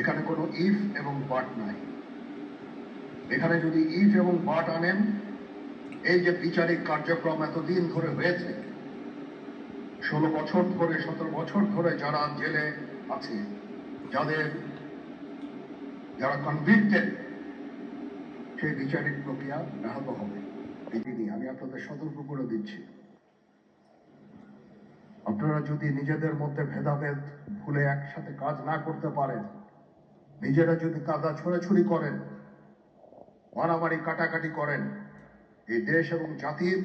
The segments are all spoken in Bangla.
এখানে কোনো ইফ এবং বাট নাই। এখানে যদি ইফ এবং বাট আনেন, এই যে বিচারিক কার্যক্রম এতদিন ধরে হয়েছে, ষোলো বছর ধরে, সতেরো বছর ধরে যারা জেলে আছে, যাদের যারা কনভিক্টেড সেই বিচারিক প্রক্রিয়া ব্যাহত হবে। এই আমি আপনাদের সতর্ক করে দিচ্ছি। আপনারা যদি নিজেদের মধ্যে ভেদাভেদ ভুলে একসাথে কাজ না করতে পারেন নিজেরা যদি কাদা ছোড়াছুড়ি করেন, মারামারি কাটাকাটি করেন, এই দেশ এবং জাতির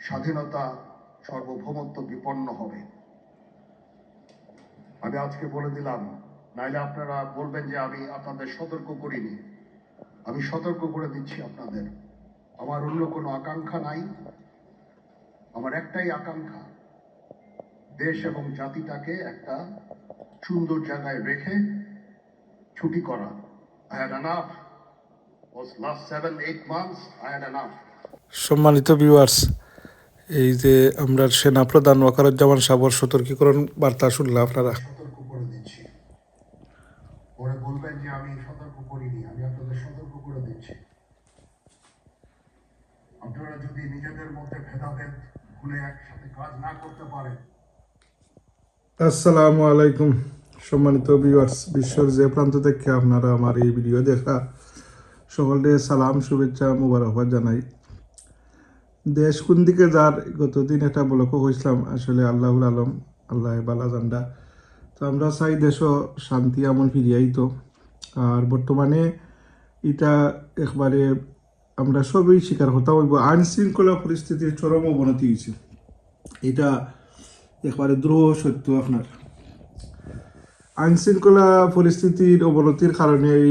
স্বাধীনতা সার্বভৌমত্ব বিপন্ন হবে। আমি আজকে বলে দিলাম, নাইলে আপনারা বলবেন যে আমি আপনাদের সতর্ক করিনি। আমি সতর্ক করে দিচ্ছি আপনাদের। আমার অন্য কোনো আকাঙ্ক্ষা নাই। আমার একটাই আকাঙ্ক্ষা, দেশ এবং জাতিটাকে একটা সুন্দর জায়গায় রেখে ছুটি করা। I had enough. Was last seven, eight months, I had enough. সম্মানিত ভিউয়ার্স এই যে আমরা সেনা প্রধান ওয়াকারুজ্জামান সাবর সতর্কীকরণ বার্তা শুনলাম আপনারা। সতর্ক করে দিচ্ছি। পরে বলবেন যে আমি সতর্ক করিনি আমি আপনাদের সতর্ক করে দিচ্ছি। আপনারা যদি নিজেদের মধ্যে ভেদাভেদ ভুলে একসাথে কাজ না করতে পারেন। আসসালামু আলাইকুম। সম্মানিত ভিউয়ার্স বিশ্বর যে প্রান্ত থেকে আপনারা আমার এই ভিডিও দেখা, সকলকে সালাম, শুভেচ্ছা, মুবারকবাদ জানাই। দেশ কোন দিকে যার গতদিন একটা বলক হয়েছিলাম আসলে আল্লাহুল আলম, আল্লাহ বালা জান্ডা। তো আমরা চাই দেশ শান্তি আমন ফিরিয়াই তো। আর বর্তমানে এটা একবারে আমরা সবই স্বীকার করতে হইব আইন শৃঙ্খলা পরিস্থিতির চরম অবনতি হয়েছে এটা একবারে দ্রুহ সত্য আপনার। আইন শৃঙ্খলা পরিস্থিতির অবনতির কারণে এই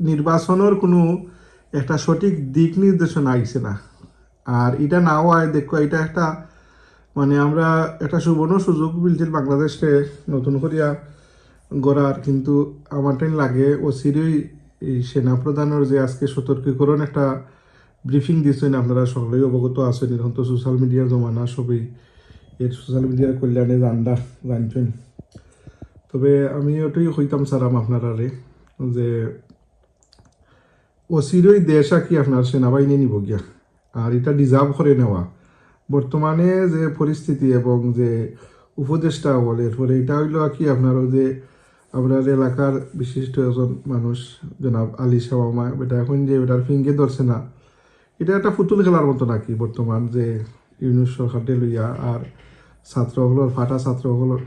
নির্বাচনের কোনো একটা সঠিক দিক নির্দেশনা আইছে না। আর এটা না হয় দেখো, এটা একটা মানে আমরা একটা সুবর্ণ সুযোগ মিলছিল বাংলাদেশে নতুন করিয়া গড়ার। কিন্তু আমার টাইম লাগে ও সিরিই এই সেনা প্রধানের যে আজকে সতর্কীকরণ একটা ব্রিফিং দিচ্ছেন আপনারা সকলেই অবগত আছেন এখন তো সোশ্যাল মিডিয়ার জমানা সবই। এর সোশ্যাল মিডিয়ার কল্যাণে জানডা, জানছেন। তবে আমি ওটাই হইতাম সারাম আপনারারে যে অচিরই দেশ কি আপনার সেনাবাহিনী নিব গিয়া, আর এটা ডিজার্ভ করে নেওয়া। বর্তমানে যে পরিস্থিতি এবং যে উপদেষ্টা বলে, এরপরে এটা হইল কি আপনার যে আপনার এলাকার বিশিষ্ট একজন মানুষ, জনাব আলী শামা এটা এখন যে এটার ফিঙ্গে ধরছে না, এটা একটা পুতুল খেলার মতো নাকি বর্তমান যে ইউনুস সরকারকে লইয়া আর ছাত্রগুলোর, ফাটা ছাত্রগুলোর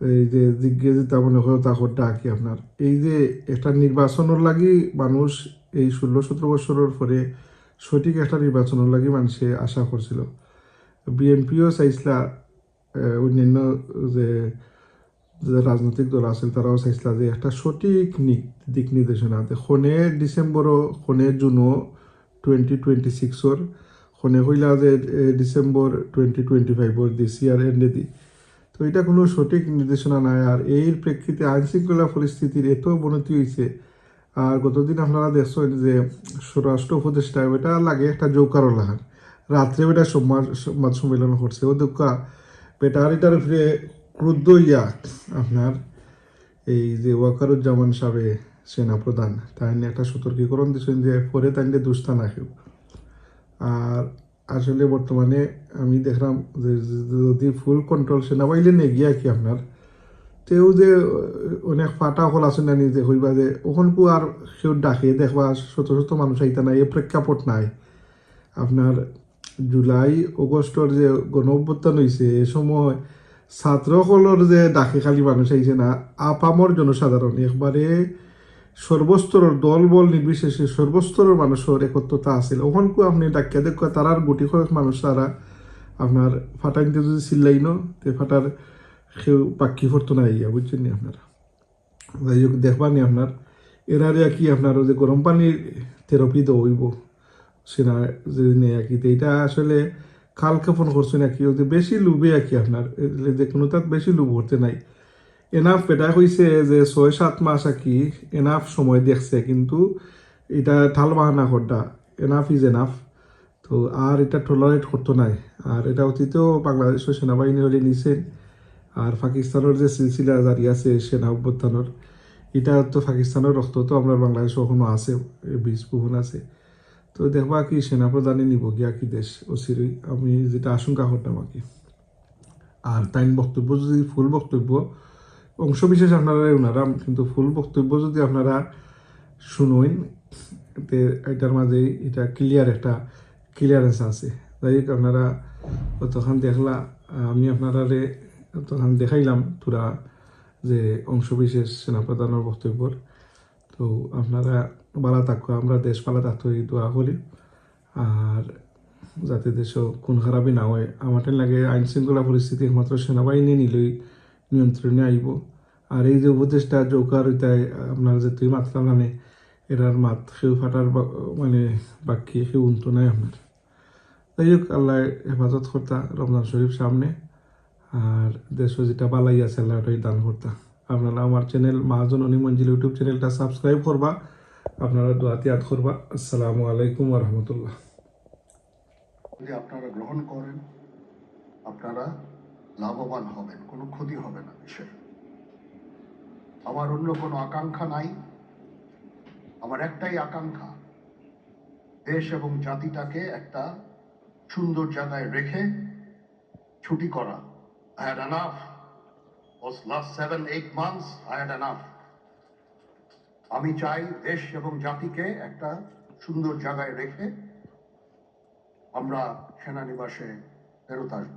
এই যে জিজ্ঞেসিতা মনে হয় তাকর ডাকি আপনার? এই যে একটা নির্বাচনের লাগি মানুষ এই ষোলো সতেরো বছরের পরে সঠিক একটা নির্বাচনের লাগি মানুষে আশা করছিল। বিএনপিও চাইছিলা অন্যান্য যে রাজনৈতিক দল আছে তারাও চাইছিলা যে একটা সঠিক দিক নির্দেশনা শনে ডিসেম্বরও শনে জুনও টুৱেণ্টি টুৱেণ্টি ছিক্সৰ শনে কইলা যে ডিসেম্বর টোয়েন্টি টোয়েন্টি ফাইভর দিস ইয়ার এন্ডে দি। তো এটা কোনো সঠিক নির্দেশনা নাই। আর এর প্রেক্ষিতে আইন শৃঙ্খলা পরিস্থিতির এত অবনতি হয়েছে। আর গতদিন আপনারা দেখছেন যে স্বরাষ্ট্র উপদেষ্টা, এটা লাগে একটা জৌকারও লাগান। রাত্রে বেটা সংবাদ সম্মেলন করছে। ও দুঃখা বেটার এটার উপরে ক্রুদ্ধ ইয়া। আপনার এই যে ওয়াকারুজ্জামান সাহেব সেনা প্রধান তাই নিয়ে একটা সতর্কীকরণ দিচ্ছেন যে পরে তাই নিয়ে দুস্তা আর আসলে বর্তমানে আমি দেখলাম যে যদি ফুল কন্ট্রোল সেনাবাহিনী নিয়ে গিয়া কি আপনার, তেও যে অনেক ফাটা হল আছে না নিজে হইবা যে ওখানকু আর কেউ ডাকে, দেখবা শত শত মানুষ আইতা নাই, এ প্রেক্ষাপট নাই। আপনার জুলাই, অগস্টর যে গণ অভ্যুত্থান হয়েছে এ সময় ছাত্রসকলের যে ডাকে খালি মানুষ আইছে না, আপামর জনসাধারণ, একবারে সর্বস্তরের দল বল নির্বিশেষে সর্বস্তরের মানুষের একত্রতা আছিল। ওখানকু আপনি ডাকিয়া দেখ, তারার গুটি কয়েক মানুষ তারা আপনার ফাটাইতে যদি চিল্লাই ন তে ফাটার সেও পাক্ষি ফরতো না ইয়া, বুঝছেন নি আপনারা? যাই হোক দেখবা নি আপনার, এরারে কি আপনার যে গরম পানির থেরাপি দৌইব, সেনা যে নেই আর কি এটা আসলে খাল কাপন করছে নাকি বেশি লুবে আর কি আপনার যে কোনো তাত বেশি লুব হতে নাই। এনাফ এটা হয়েছে যে ছয়, সাত মাস আর কি এনাফ সময় দেখছে, কিন্তু এটা ঠাল বাহানা করটা এনাফ ইজ এনাফ তো আর এটা টলারেট করতো নাই। আর এটা অতীতেও বাংলাদেশের সেনাবাহিনী হলে নিছে। আর পাকিস্তানের যে সিলসিলা জারি আছে সেনা অভ্যুত্থানের, এটা তো পাকিস্তানের রক্ত তো আমরা বাংলাদেশ এখনও আছে বীজ বহুন আছে। তো দেখবা কি সেনাপ্রধানে নিব গিয়া কি দেশ অচিরই। আমি যেটা আশঙ্কা করতাম আর কি আর তাইন বক্তব্য, যদি ফুল বক্তব্য অংশ বিশেষ আপনারা ওনারা কিন্তু ফুল বক্তব্য যদি আপনারা শুনোইন তে এটার মাঝে এটা ক্লিয়ার একটা ক্লিয়ারেন্স আছে। যাই হোক, আপনারা তখন দেখলা, আমি আপনারা তখন দেখাইলাম তোরা যে অংশ বিশেষ সেনাপ্রধানের বক্তব্যর। তো আপনারা বালা থাকো, আমরা দেশ পালা থাকতো দোয়া করি। আর যাতে দেশ কোন খারাপই না হয়, আমার লাগে আইন শৃঙ্খলা পরিস্থিতি একমাত্র সেনাবাহিনী নিলেই। নিয়ন্ত্রণে আইব। আর এই যে উপদেশটা জৌকার আপনার যে তুই মাত্রা মানে এরার মাত সেও ফাটার মানে বাক্যে সেও উন্ত নাই আপনার। যাই হোক, আল্লাহ হেফাজত কর্তা, রমজান শরীফ সামনে। আর দেশ যেটা বালাই আছে, আল্লাহ ওটাই দান কর্তা। আপনারা আমার চ্যানেল মহাজন অনিমঞ্জিল ইউটিউব চ্যানেলটা সাবস্ক্রাইব করবা। আপনারা দোয়াতে ইয়াদ করবা। আসসালামু আলাইকুম রহমতুল্লাহ। যদি আপনারা গ্রহণ করেন, আপনারা লাভবান হবেন, কোনো ক্ষতি হবে না দেশের আমার অন্য কোনো আকাঙ্ক্ষা নাই। আমার একটাই আকাঙ্ক্ষা, দেশ এবং জাতিটাকে একটা সুন্দর জায়গায় রেখে ছুটি করা। I had was last seven, eight months, I had enough. আমি চাই দেশ এবং জাতিকে একটা সুন্দর জায়গায় রেখে আমরা সেনানিবাসে ফেরত আসব।